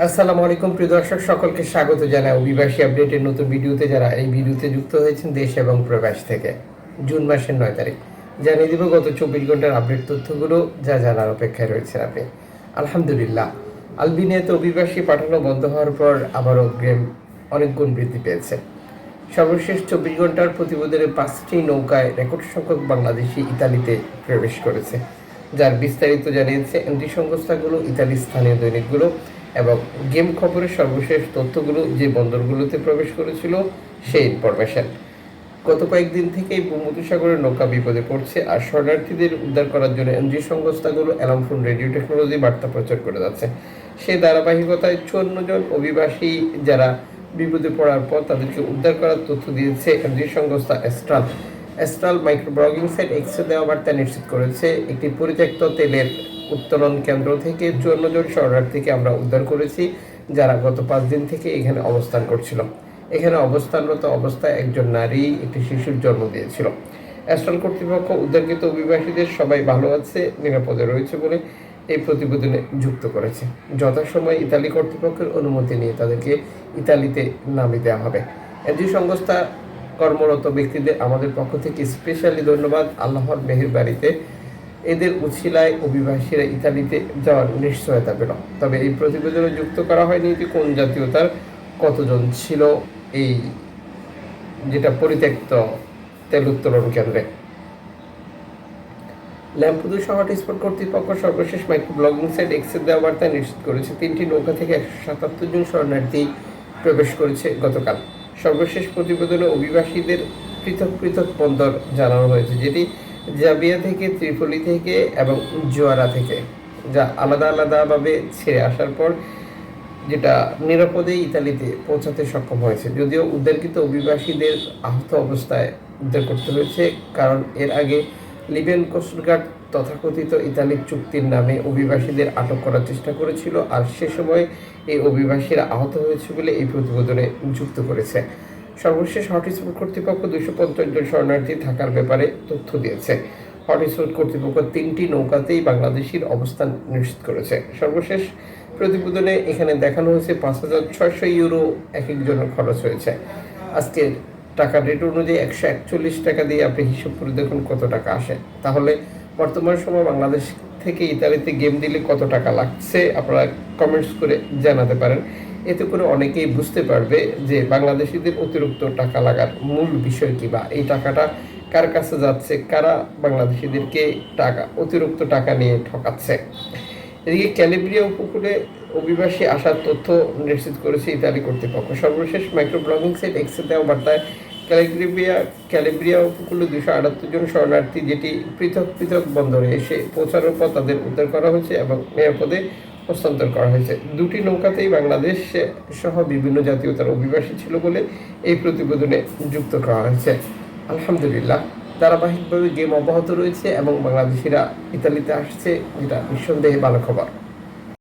আসসালামু আলাইকুম, প্রিয় দর্শক, সকলকে স্বাগত জানাই অভিবাসী আপডেটের নতুন ভিডিওতে যারা এই ভিডিওতে যুক্ত হয়েছেন দেশ এবং প্রবাস থেকে। জুন মাসের নয় তারিখ। জানিয়ে দিব গত চব্বিশ ঘণ্টার আপডেট তথ্যগুলো, যা জানার অপেক্ষায় রয়েছেন আপনি। আলহামদুলিল্লাহ, আলবিনিয়াতে অভিবাসী পাঠানো বন্ধ হওয়ার পর আবারও গেম অনেক গুণ বৃদ্ধি পেয়েছে। সর্বশেষ চব্বিশ ঘণ্টার প্রতিবেদনে পাঁচটি নৌকায় রেকর্ড সংখ্যক বাংলাদেশি ইতালিতে প্রবেশ করেছে। যার বিস্তারিত জানিয়েছে এনটি সংস্থাগুলো ইতালি স্থানীয় দৈনিকগুলো। এবং গেম খবরের সর্বশেষ তথ্যগুলো যে বন্দরগুলোতে প্রবেশ করেছিল, সেই ইনফরমেশন গত কয়েকদিন থেকেই ভূমধ্যসাগরের নৌকা বিপদে পড়ছে আর শরণার্থীদের উদ্ধার করার জন্য এনজি সংস্থাগুলো অ্যালার্ম ফোন, রেডিও টেকনোলজি বার্তা প্রচার করে যাচ্ছে। সেই ধারাবাহিকতায় চুয়ান্ন জন অভিবাসী যারা বিপদে পড়ার পর তাদেরকে উদ্ধার করার তথ্য দিয়েছে এনজি সংস্থা এস্ট্রাল এস্ট্রাল মাইক্রো ব্লগিং সাইট এক্সে দেওয়া বার্তা নিশ্চিত করেছে, একটি পরিত্যক্ত তেলের উত্তোলন কেন্দ্র থেকে চুয়ান্ন জন শরণার্থীকে আমরা উদ্ধার করেছি, যারা গত পাঁচ দিন থেকে এখানে অবস্থান করছিল। এখানে অবস্থানরত অবস্থায় একজন নারী একটি শিশুর জন্ম দিয়েছিল। অ্যাস্ট্রাল কর্তৃপক্ষ উদ্ধারকৃত অভিবাসীদের সবাই ভালো আছে, নিরাপদে রয়েছে বলে এই প্রতিবেদনে যুক্ত করেছে। যথাসময়ে ইতালি কর্তৃপক্ষের অনুমতি নিয়ে তাদেরকে ইতালিতে নামিয়ে দেওয়া হবে। এনজি সংস্থা কর্মরত ব্যক্তিদের আমাদের পক্ষ থেকে স্পেশালি ধন্যবাদ। আল্লাহর মেহের বাড়িতে এদের উছিলায় অভিবাসীরা ইতালিতে যাওয়ার নিশ্চয়তা পেল। তবে এই প্রতিবেদনে যুক্ত করা হয়নি যে কোন জাতীয়তার কতজন ছিল এই যেটা পরিত্যক্ত তেল উত্তোলন কেন্দ্রে। ল্যাম্পুদু শহর স্পট কর্তৃপক্ষ সর্বশেষ মাইক্রো ব্লগিং সাইট এক্সের দেওয়া বার্তায় নিশ্চিত করেছে, তিনটি নৌকা থেকে একশো সাতাত্তর জন শরণার্থী প্রবেশ করেছে গতকাল। সর্বশেষ প্রতিবেদনে অভিবাসীদের পৃথক পৃথক বন্দর জানানো হয়েছে, যেটি জাবিয়া থেকে, ত্রিপলি থেকে এবং জোয়ারা থেকে, যা আলাদা আলাদাভাবে ছেড়ে আসার পর যেটা নিরাপদে ইতালিতে পৌঁছাতে সক্ষম হয়েছে। যদিও উদ্ধারকৃত অভিবাসীদের আহত অবস্থায় উদ্ধার করতে হয়েছে, কারণ এর আগে লিবিয়ান কোস্টগার্ড তথাকথিত ইতালির চুক্তির নামে অভিবাসীদের আটক করার চেষ্টা করেছিল, আর সে সময় এই অভিবাসীরা আহত হয়েছে বলে এই প্রতিবেদনে যুক্ত করেছে। সর্বশেষ হটস্পট কর্তৃপক্ষ দুশো পঞ্চাশ জন শরণার্থী থাকার ব্যাপারে তথ্য দিয়েছে। হটস্পট কর্তৃপক্ষ তিনটি নৌকাতেই বাংলাদেশির অবস্থান নিশ্চিত করেছে। সর্বশেষ প্রতিবেদনে এখানে দেখানো হয়েছে পাঁচ হাজার ছয়শো ইউরো এক একজনের খরচ হয়েছে। আজকে টাকা রেট অনুযায়ী একশো একচল্লিশ টাকা দিয়ে আপনি হিসাব করে দেখুন কত টাকা আসে। তাহলে বর্তমান সময় বাংলাদেশ থেকে ইতালিতে গেম দিলে কত টাকা লাগছে আপনারা কমেন্টস করে জানাতে পারেন। এতে করে অনেকেই বুঝতে পারবে যে বাংলাদেশিদের অতিরিক্ত টাকা লাগার মূল বিষয় কি বা এই টাকাটা কার কাছে যাচ্ছে, কারা বাংলাদেশিদেরকে টাকা, অতিরিক্ত টাকা নিয়ে ঠকাচ্ছে। এদিকে ক্যালিব্রিয়া উপকূলে অভিবাসী আসার তথ্য নিশ্চিত করেছে ইতালি কর্তৃপক্ষ। সর্বশেষ মাইক্রো ব্লগিং সাইট এক্সে দেওয়া বার্তায় ক্যালিব্রিয়া ক্যালিব্রিয়া উপকূলে দুশো আটাত্তর জন শরণার্থী যেটি পৃথক পৃথক বন্দরে এসে পৌঁছানোর পর তাদের উদ্ধার করা হয়েছে এবং নিরাপদে হস্তান্তর করা হয়েছে। দুটি নৌকাতেই বাংলাদেশ সহ বিভিন্ন জাতীয়তার অভিবাসী ছিল বলে এই প্রতিবেদনে যুক্ত করা হয়েছে। আলহামদুলিল্লাহ, ধারাবাহিকভাবে গেম অব্যাহত রয়েছে এবং বাংলাদেশিরা ইতালিতে আসছে, যেটা নিঃসন্দেহে ভালো খবর।